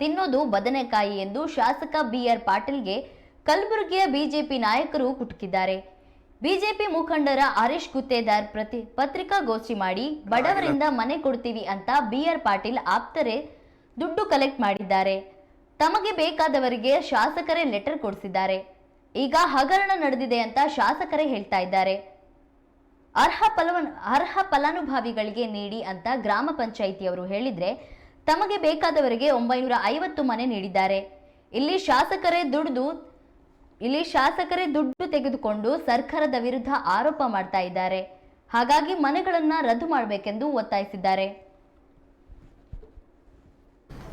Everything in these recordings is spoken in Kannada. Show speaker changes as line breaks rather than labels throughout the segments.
ತಿನ್ನೋದು ಬದನೆಕಾಯಿ ಎಂದು ಶಾಸಕ ಬಿಆರ್ ಪಾಟೀಲ್ಗೆ ಕಲಬುರಗಿಯ ಬಿಜೆಪಿ ನಾಯಕರು ಕುಟುಕಿದ್ದಾರೆ. ಬಿಜೆಪಿ ಮುಖಂಡರ ಹರೀಶ್ ಗುತ್ತೇದಾರ್ ಪ್ರತಿ ಪತ್ರಿಕಾಗೋಷ್ಠಿ ಮಾಡಿ ಬಡವರಿಂದ ಮನೆ ಕೊಡ್ತೀವಿ ಅಂತ ಬಿಆರ್ ಪಾಟೀಲ್ ಆಪ್ತರೆ ದುಡ್ಡು ಕಲೆಕ್ಟ್ ಮಾಡಿದ್ದಾರೆ. ತಮಗೆ ಬೇಕಾದವರಿಗೆ ಶಾಸಕರೇ ಲೆಟರ್ ಕೊಡಿಸಿದ್ದಾರೆ. ಈಗ ಹಗರಣ ನಡೆದಿದೆ ಅಂತ ಶಾಸಕರೇ ಹೇಳ್ತಾ ಇದ್ದಾರೆ. ಅರ್ಹ ಫಲವನ್ ಅರ್ಹ ಫಲಾನುಭವಿಗಳಿಗೆ ನೀಡಿ ಅಂತ ಗ್ರಾಮ ಪಂಚಾಯಿತಿಯವರು ಹೇಳಿದ್ರೆ ತಮಗೆ ಬೇಕಾದವರಿಗೆ ಒಂಬೈನೂರ ಐವತ್ತು ಮನೆ ನೀಡಿದ್ದಾರೆ. ಇಲ್ಲಿ ಶಾಸಕರೇ ದುಡ್ದು, ಇಲ್ಲಿ ಶಾಸಕರೇ ದುಡ್ಡು ತೆಗೆದುಕೊಂಡು ಸರ್ಕಾರದ ವಿರುದ್ಧ ಆರೋಪ ಮಾಡ್ತಾ ಇದ್ದಾರೆ. ಹಾಗಾಗಿ ಮನೆಗಳನ್ನು ರದ್ದು ಮಾಡಬೇಕೆಂದು ಒತ್ತಾಯಿಸಿದ್ದಾರೆ.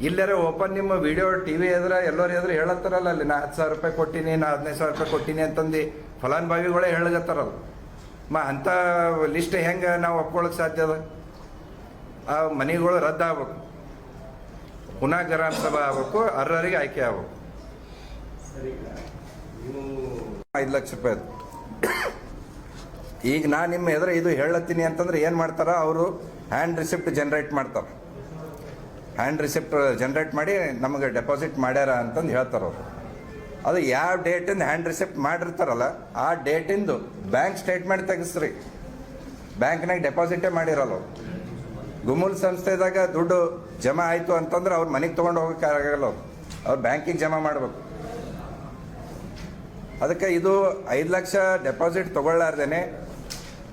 ಇಲ್ಲರ ಓಪನ್ ನಿಮ್ಮ ವಿಡಿಯೋ ಟಿವಿ ಎದ್ರ ಎಲ್ಲರೂ ಎದ್ರ ಹೇಳತ್ತಾರಲ್ಲ, ಅಲ್ಲಿ ನಾ ಹತ್ತು ಸಾವಿರ ರೂಪಾಯಿ ಕೊಟ್ಟಿನಿ, ನಾ ಹದಿನೈದು ಸಾವಿರ ರೂಪಾಯಿ ಕೊಟ್ಟಿನಿ ಅಂತಂದು ಫಲಾನುಭವಿಗಳೇ ಹೇಳಗತ್ತಾರಲ್ಲ ಮ ಅಂತ ಲಿಸ್ಟ್ ಹೆಂಗೆ ನಾವು ಒಪ್ಕೊಳ್ಳೋಕೆ ಸಾಧ್ಯ ಅದ? ಆ ಮನೆಗಳು ರದ್ದಾಗಬೇಕು. ಪುನಃ ಗ್ರಾಮ ಸಭಾ ಆಗ್ಬೇಕು, ಅರ್ಹರಿಗೆ ಆಯ್ಕೆ ಆಗ್ಬೇಕು. ಐದು ಲಕ್ಷ ರೂಪಾಯಿ ಈಗ ನಾ ನಿಮ್ಮ ಎದುರು ಇದು ಹೇಳತ್ತೀನಿ ಅಂತಂದ್ರೆ ಏನು ಮಾಡ್ತಾರ ಅವರು ಹ್ಯಾಂಡ್ ರಿಸಿಪ್ಟ್ ಜನರೇಟ್ ಮಾಡ್ತಾರೆ ಹ್ಯಾಂಡ್ ರಿಸಿಪ್ಟ್ ಜನರೇಟ್ ಮಾಡಿ ನಮಗೆ ಡೆಪಾಸಿಟ್ ಮಾಡ್ಯಾರ ಅಂತಂದು ಹೇಳ್ತಾರೆ ಅವರು. ಅದು ಯಾವ ಡೇಟಿಂದ ಹ್ಯಾಂಡ್ ರಿಸಿಪ್ಟ್ ಮಾಡಿರ್ತಾರಲ್ಲ, ಆ ಡೇಟಿಂದು ಬ್ಯಾಂಕ್ ಸ್ಟೇಟ್ಮೆಂಟ್ ತೆಗಿಸ್ರಿ. ಬ್ಯಾಂಕ್ನಾಗ ಡೆಪಾಸಿಟೇ ಮಾಡಿರಲ್ಲ ಅವ್ರು. ಗುಮೂಲ್ ಸಂಸ್ಥೆದಾಗ ದುಡ್ಡು ಜಮಾ ಆಯಿತು ಅಂತಂದ್ರೆ ಅವ್ರ ಮನೆಗೆ ತೊಗೊಂಡು ಹೋಗೋಕ್ಕಾಗಲ್ಲ ಅವ್ರು. ಅವ್ರು ಬ್ಯಾಂಕಿಗೆ ಜಮಾ ಮಾಡಬೇಕು. ಅದಕ್ಕೆ ಇದು ಐದು ಲಕ್ಷ ಡೆಪಾಸಿಟ್ ತಗೊಳ್ಳಾರ್ದೇನೆ.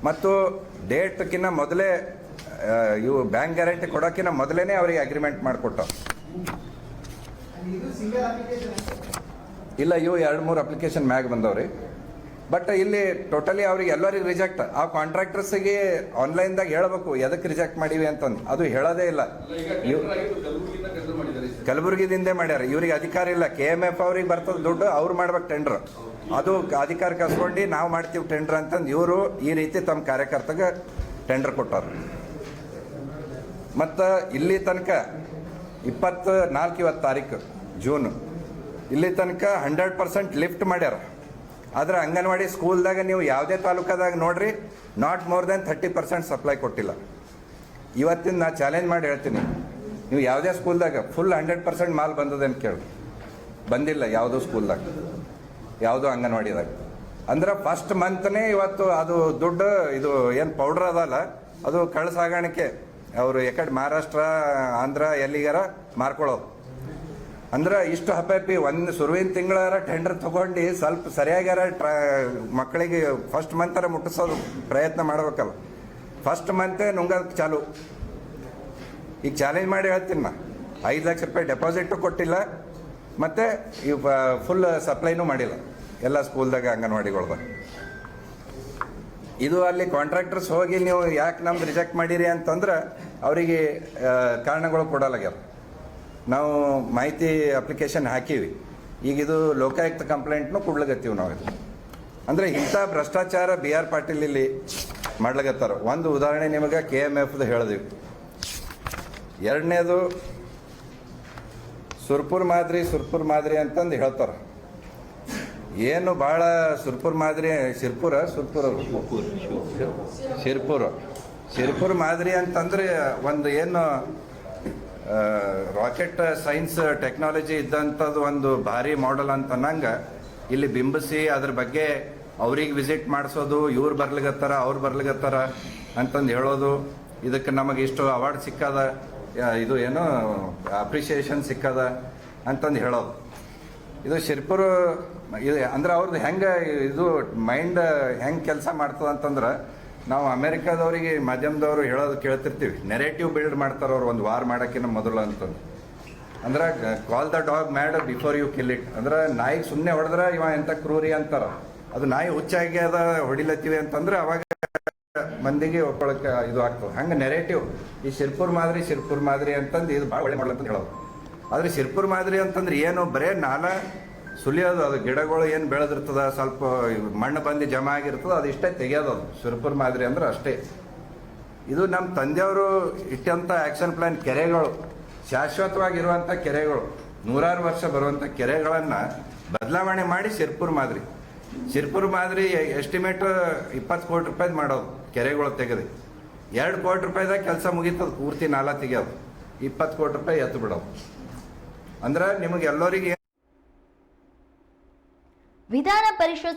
ಮತ್ತು ಡೇಟ್ಕಿನ್ನ ಮೊದಲೇ ಇವು ಬ್ಯಾಂಕ್ ಗ್ಯಾರಂಟಿ ಕೊಡೋಕ್ಕಿಂತ ಮೊದಲೇ ಅವರಿಗೆ ಅಗ್ರಿಮೆಂಟ್ ಮಾಡಿಕೊಟ್ಟ. ಇಲ್ಲ ಇವು ಎರಡು ಮೂರು ಅಪ್ಲಿಕೇಶನ್ ಮ್ಯಾಗ್ ಬಂದವ್ರಿ. ಬಟ್ ಇಲ್ಲಿ ಟೋಟಲಿ ಅವ್ರಿಗೆ ಎಲ್ಲರಿಗೆ ರಿಜೆಕ್ಟ್ ಆ ಕಾಂಟ್ರಾಕ್ಟರ್ಸಿಗೆ ಆನ್ಲೈನ್ದಾಗ ಹೇಳಬೇಕು ಎದಕ್ಕೆ ರಿಜೆಕ್ಟ್ ಮಾಡಿವಿ ಅಂತಂದು. ಅದು ಹೇಳೋದೇ ಇಲ್ಲ. ಕಲಬುರಗಿದಿಂದೇ ಮಾಡ್ಯಾರ. ಇವ್ರಿಗೆ ಅಧಿಕಾರ ಇಲ್ಲ. ಕೆ ಎಂ ಎಫ್ ಅವ್ರಿಗೆ ಬರ್ತದ ದುಡ್ಡು, ಅವ್ರು ಮಾಡ್ಬೇಕು ಟೆಂಡರ್ ಅದು ಅಧಿಕಾರ ಕಸ್ಕೊಂಡು ನಾವು ಮಾಡ್ತೀವಿ ಟೆಂಡರ್ ಅಂತಂದು ಇವರು ಈ ರೀತಿ ತಮ್ಮ ಕಾರ್ಯಕರ್ತಗೆ ಟೆಂಡರ್ ಕೊಟ್ಟಾರ ಮತ್ತು ಇಲ್ಲಿ ತನಕ ಇಪ್ಪತ್ತು ನಾಲ್ಕು ಇವತ್ತು ತಾರೀಕು ಜೂನ್ ಇಲ್ಲಿ ತನಕ ಹಂಡ್ರೆಡ್ ಪರ್ಸೆಂಟ್ ಲಿಫ್ಟ್ ಮಾಡ್ಯಾರ. ಆದ್ರೆ ಅಂಗನವಾಡಿ ಸ್ಕೂಲ್ದಾಗ ನೀವು ಯಾವುದೇ ತಾಲೂಕದಾಗ ನೋಡ್ರಿ not more than thirty percent supply ಕೊಟ್ಟಿಲ್ಲ. ಇವತ್ತಿನ ನಾ ಚಾಲೆಂಜ್ ಮಾಡಿ ಹೇಳ್ತೀನಿ. ನೀವು ಯಾವುದೇ ಸ್ಕೂಲ್ದಾಗ ಫುಲ್ ಹಂಡ್ರೆಡ್ ಪರ್ಸೆಂಟ್ ಮಾಲ್ ಬಂದದೇನು ಕೇಳಿ. ಬಂದಿಲ್ಲ ಯಾವುದೋ ಸ್ಕೂಲ್ದಾಗ, ಯಾವುದೋ ಅಂಗನವಾಡಿದಾಗ. ಅಂದ್ರೆ ಫಸ್ಟ್ ಮಂತ್ನೇ ಇವತ್ತು ಅದು ದುಡ್ಡು, ಇದು ಏನು ಪೌಡ್ರ್ ಅದಲ್ಲ, ಅದು ಕಳ್ಳ ಸಾಗಾಣಿಕೆ ಅವರು ಎಕಡೆ ಮಹಾರಾಷ್ಟ್ರ, ಆಂಧ್ರ ಎಲ್ಲಿಗಾರ ಮಾರ್ಕೊಳ್ಳೋದು ಅಂದ್ರೆ ಇಷ್ಟು ಹಪ್ಪಿ ಒಂದು ಸುರುವಿನ ತಿಂಗಳಾರ ಟೆಂಡರ್ ತಗೊಂಡು ಸ್ವಲ್ಪ ಸರಿಯಾಗ್ಯಾರ ಮಕ್ಕಳಿಗೆ ಫಸ್ಟ್ ಮಂತರ ಮುಟ್ಟಿಸೋದು ಪ್ರಯತ್ನ ಮಾಡ್ಬೇಕಲ್ಲ. ಫಸ್ಟ್ ಮಂತೆ ನುಂಗೋದಕ್ಕೆ ಚಾಲು. ಈಗ ಚಾಲೆಂಜ್ ಮಾಡಿ ಹೇಳ್ತೀನಿ ನಾ. ಐದು ಲಕ್ಷ ರೂಪಾಯಿ ಡೆಪಾಸಿಟು ಕೊಟ್ಟಿಲ್ಲ. ಮತ್ತು ಈ ಫುಲ್ ಸಪ್ಲೈನೂ ಮಾಡಿಲ್ಲ. ಎಲ್ಲ ಸ್ಕೂಲ್ದಾಗ ಅಂಗನವಾಡಿಗಳ್ದಾಗ ಇದು ಅಲ್ಲಿ ಕಾಂಟ್ರಾಕ್ಟರ್ಸ್ ಹೋಗಿ ನೀವು ಯಾಕೆ ನಮ್ದು ರಿಜೆಕ್ಟ್ ಮಾಡಿರಿ ಅಂತಂದ್ರೆ ಅವರಿಗೆ ಕಾರಣಗಳು ಕೊಡಲಾಗ್ಯಾರ ನಾವು ಮಾಹಿತಿ ಅಪ್ಲಿಕೇಶನ್ ಹಾಕೀವಿ. ಈಗ ಇದು ಲೋಕಾಯುಕ್ತ ಕಂಪ್ಲೇಂಟ್ನು ಕೊಡ್ಲಗತ್ತೀವಿ ನಾವು ಇದು. ಅಂದರೆ ಇಂಥ ಭ್ರಷ್ಟಾಚಾರ ಬಿ ಆರ್ ಪಾಟೀಲ್ ಇಲ್ಲಿ ಮಾಡ್ಲಗತ್ತಾರ ಒಂದು ಉದಾಹರಣೆ ನಿಮಗೆ ಕೆ ಎಂ ಎಫ್ದು ಹೇಳಿದೀವಿ. ಎರಡನೇದು ಸುರ್ಪುರ್ ಮಾದರಿ ಸುರ್ಪುರ್ ಮಾದರಿ ಅಂತಂದು ಹೇಳ್ತಾರೆ. ಏನು ಭಾಳ ಸುರ್ಪುರ್ ಮಾದರಿ ಶಿರ್ಪುರ ಸುರ್ಪುರ? ಶಿರ್ಪುರ. ಶಿರ್ಪುರ್ ಮಾದರಿ ಅಂತಂದ್ರೆ ಒಂದು ಏನು ರಾಕೆಟ್ ಸೈನ್ಸ್ ಟೆಕ್ನಾಲಜಿ ಇದ್ದಂಥದ್ದು ಒಂದು ಭಾರಿ ಮಾಡೆಲ್ ಅಂತ ಅನ್ನಂಗ. ಇಲ್ಲಿ ಬಿಂಬಿಸಿ ಅದ್ರ ಬಗ್ಗೆ ಅವ್ರಿಗೆ ವಿಸಿಟ್ ಮಾಡಿಸೋದು, ಇವ್ರು ಬರ್ಲಿಗತ್ತಾರ ಅವ್ರು ಬರ್ಲಿಗತ್ತಾರ ಅಂತಂದು ಹೇಳೋದು. ಇದಕ್ಕೆ ನಮಗೆ ಇಷ್ಟು ಅವಾರ್ಡ್ ಸಿಕ್ಕದ ಇದು ಏನು ಅಪ್ರಿಷಿಯೇಷನ್ ಸಿಕ್ಕದ ಅಂತಂದು ಹೇಳೋದು. ಇದು ಶಿರ್ಪುರ್, ಇದು ಅಂದ್ರೆ ಅವ್ರದ್ದು ಹೆಂಗೆ ಇದು ಮೈಂಡ್ ಹೆಂಗೆ ಕೆಲಸ ಮಾಡ್ತದೆ ಅಂತಂದ್ರೆ ನಾವು ಅಮೆರಿಕದವರಿಗೆ ಮಾಧ್ಯಮದವರು ಹೇಳೋದು ಕೇಳ್ತಿರ್ತೀವಿ. ನೆರೇಟಿವ್ ಬಿಲ್ಡ್ ಮಾಡ್ತಾರೆ ಅವ್ರು ಒಂದು ವಾರ್ ಮಾಡೋಕ್ಕಿಂತ ಮೊದಲು ಅಂತಂದು. ಅಂದ್ರೆ call the dog mad before you kill it ಅಂದ್ರೆ, ನಾಯಿ ಸುಮ್ಮನೆ ಹೊಡೆದ್ರೆ ಇವ ಎಂತ ಕ್ರೂರಿ ಅಂತಾರ. ಅದು ನಾಯಿ ಹುಚ್ಚಾಗಿ ಅದ, ಹೊಡಿಲತ್ತೀವಿ ಅಂತಂದ್ರೆ ಅವಾಗ ಮಂದಿಗೆ ಒಪ್ಪಳಕ್ಕೆ ಇದು ಆಗ್ತದೆ. ಹಂಗೆ ನೆರೇಟಿವ್ ಈ ಶಿರ್ಪುರ್ ಮಾದರಿ ಶಿರ್ಪುರ್ ಮಾದರಿ ಅಂತಂದು ಇದು ಭಾಳ ಒಳ್ಳೆ ಮಾಡ್ಲಂತ ಹೇಳೋದು. ಆದರೆ ಶಿರ್ಪುರ್ ಮಾದರಿ ಅಂತಂದ್ರೆ ಏನು, ಬರೇ ನಾಲ ಸುಲಿಯೋದು, ಅದು ಗಿಡಗಳು ಏನು ಬೆಳೆದಿರ್ತದ, ಸ್ವಲ್ಪ ಮಣ್ಣು ಬಂದು ಜಮ ಆಗಿರ್ತದೆ, ಅದು ಇಷ್ಟೇ ತೆಗೆಯೋದು ಅದು. ಸುರಪುರ ಮಾದರಿ ಅಂದ್ರೆ ಅಷ್ಟೇ. ಇದು ನಮ್ಮ ತಂದೆಯವರು ಇಟ್ಟಂಥ ಆ್ಯಕ್ಷನ್ ಪ್ಲಾನ್ ಕೆರೆಗಳು ಶಾಶ್ವತವಾಗಿರುವಂಥ ಕೆರೆಗಳು, ನೂರಾರು ವರ್ಷ ಬರುವಂಥ ಕೆರೆಗಳನ್ನು ಬದಲಾವಣೆ ಮಾಡಿ ಶಿರ್ಪುರ್ ಮಾದರಿ. ಶಿರ್ಪುರ್ ಮಾದರಿ ಎಸ್ಟಿಮೇಟ್ ಇಪ್ಪತ್ತು ಕೋಟಿ ರೂಪಾಯ್ದು ಮಾಡೋದು ಕೆರೆಗಳು ತೆಗೆದು. ಎರಡು ಕೋಟಿ ರೂಪಾಯಿದಾಗ ಕೆಲಸ ಮುಗೀತದ, ಪೂರ್ತಿ ನಾಲ ತೆಗೆಯೋದು. ಇಪ್ಪತ್ತು ಕೋಟಿ ರೂಪಾಯಿ ಎತ್ತು ಬಿಡೋದು. ಅಂದ್ರೆ ನಿಮಗೆ ಎಲ್ಲರಿಗೆ
విధాన పరిషత్